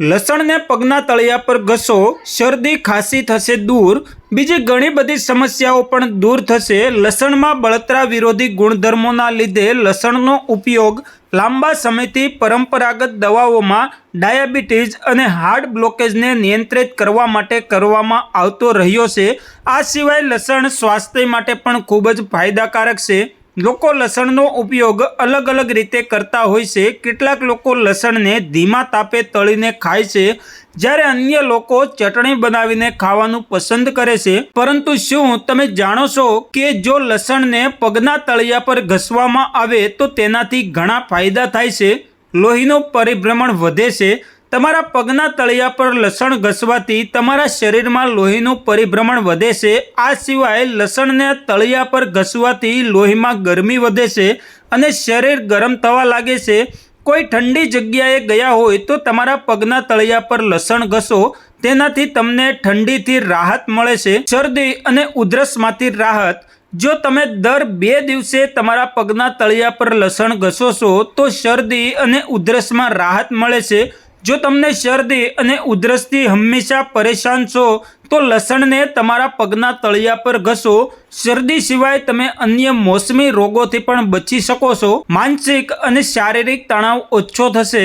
લસણને પગના તળિયા પર ઘસો, શરદી ખાંસી થશે દૂર. બીજી ઘણી બધી સમસ્યાઓ પણ દૂર થશે. લસણમાં બળતરા વિરોધી ગુણધર્મોના લીધે લસણનો ઉપયોગ લાંબા સમયથી પરંપરાગત દવાઓમાં ડાયાબિટીસ અને હાર્ટ બ્લોકેજને નિયંત્રિત કરવા માટે કરવામાં આવતો રહ્યો છે. આ સિવાય લસણ સ્વાસ્થ્ય માટે પણ ખૂબ જ ફાયદાકારક છે. લોકો લસણનો ઉપયોગ અલગ અલગ રીતે કરતા હોય છે. કેટલાક લોકો લસણને ધીમા તાપે તળીને ખાય છે. જ્યારે અન્ય લોકો ચટણી બનાવીને ખાવાનું પસંદ કરે છે. પરંતુ શું તમે જાણો છો કે જો લસણને પગના તળિયા પર ઘસવામાં આવે તો તેનાથી ઘણા ફાયદા થાય છે? લોહીનું પરિભ્રમણ વધે છે. તમારા પગના તળિયા પર લસણ ઘસવાથી તમારા શરીરમાં લોહીનું પરિભ્રમણ વધે છે. આ સિવાય લસણને તળિયા પર ઘસવાથી લોહીમાં ગરમી વધે છે અને શરીર ગરમ થવા લાગે છે. કોઈ ઠંડી જગ્યાએ ગયા હોય તો તમારા પગના તળિયા પર લસણ ઘસો. તેનાથી તમને ઠંડીથી રાહત મળે છે. શરદી અને ઉધરસમાંથી રાહત. જો તમે દર બે દિવસે તમારા પગના તળિયા પર લસણ ઘસો છો તો શરદી અને ઉધરસમાં રાહત મળે છે. જો તમને શરદી અને ઉધરસથી હંમેશા પરેશાન છો, તો લસણને તમારા પગના તળિયા પર ઘસો. શરદી સિવાય તમે અન્ય મોસમી રોગોથી પણ બચી શકો છો. માનસિક અને શારીરિક તણાવ ઓછો થશે.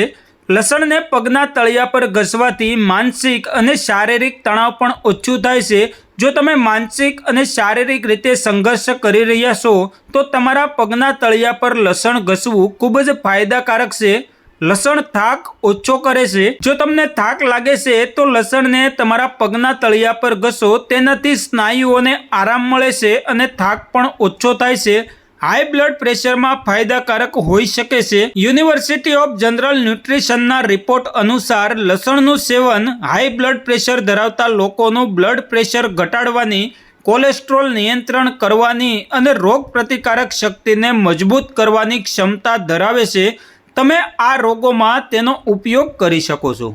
લસણને પગના તળિયા પર ઘસવાથી માનસિક અને શારીરિક તણાવ પણ ઓછું થાય છે. જો તમે માનસિક અને શારીરિક રીતે સંઘર્ષ કરી રહ્યા છો, તો તમારા પગના તળિયા પર લસણ ઘસવું ખૂબ જ ફાયદાકારક છે. લસણ થાક ઓછો કરે છે. જો તમને થાક લાગે છે, તો લસણને તમારા પગના તળિયા પર ઘસો. તેનાથી સ્નાયુઓને આરામ મળે છે અને થાક પણ ઓછો થાય છે. હાઈ બ્લડ પ્રેશરમાં ફાયદાકારક હોઈ શકે છે. યુનિવર્સિટી ઓફ જનરલ ન્યુટ્રિશનના રિપોર્ટ અનુસાર લસણનું સેવન હાઈ બ્લડ પ્રેશર ધરાવતા લોકોનું બ્લડ પ્રેશર ઘટાડવાની, કોલેસ્ટ્રોલ નિયંત્રણ કરવાની અને રોગ પ્રતિકારક શક્તિને મજબૂત કરવાની ક્ષમતા ધરાવે છે. તમે આ રોગોમાં તેનો ઉપયોગ કરી શકો છો.